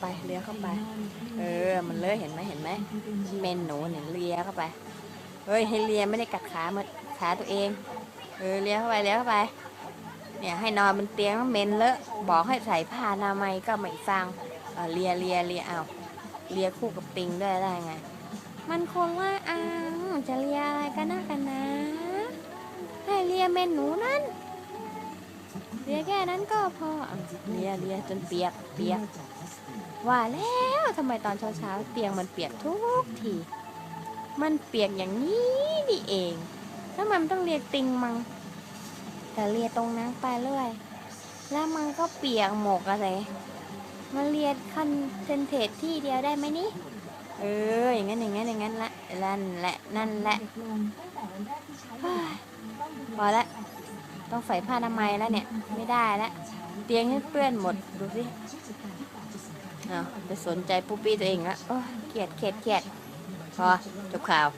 ไปเลี้ยเข้าไป เออ มันเลอะเห็นไหมเห็นไหมเมนหนูเนี่ยเลี้ยเข้าไป เฮ้ยให้เลี้ยไม่ได้กัดขามันขาตัวเอง เออเลี้ยเข้าไปเลี้ยเข้าไป เนี่ยให้นอนบนเตียงเมนเลอะ บอกให้ใส่ผ้านามัยก็ไม่ฟังเออเลียเลียเลียเอาเลียคู่กับติงด้วยได้ไง มันคนละอังจะเลียอะไรกันนะกันนะ ให้เลียเมนหนูนั่นเลียแค่นั้นก็พอเลียเลียจนเปียกเปียก ว่าแล้วทำไมตอนเช้าๆเตียงมันเปียกทุกที มันเปียกอย่างนี้นี่เองแล้วมันต้องเรียกติงมัง แต่เรียตรงนั้นไปเรื่อย แล้วมันก็เปียกหมกอะไรมันเรียนคอนเซนเทรตที่เดียวได้ไหมนี่เอออย่างนั้นอย่างนั้นอย่างนั้นละนั่นแหละนั่นแหละพอละต้องใส่ผ้าอนามัยแล้วเนี่ย ไม่ได้แล้วเตียงให้เปื้อนหมดดูสิ เนาไปสนใจปุ๊บปี้ตัวเองละโอ้เกลียดเกลียดเกลียดพอจบข่าว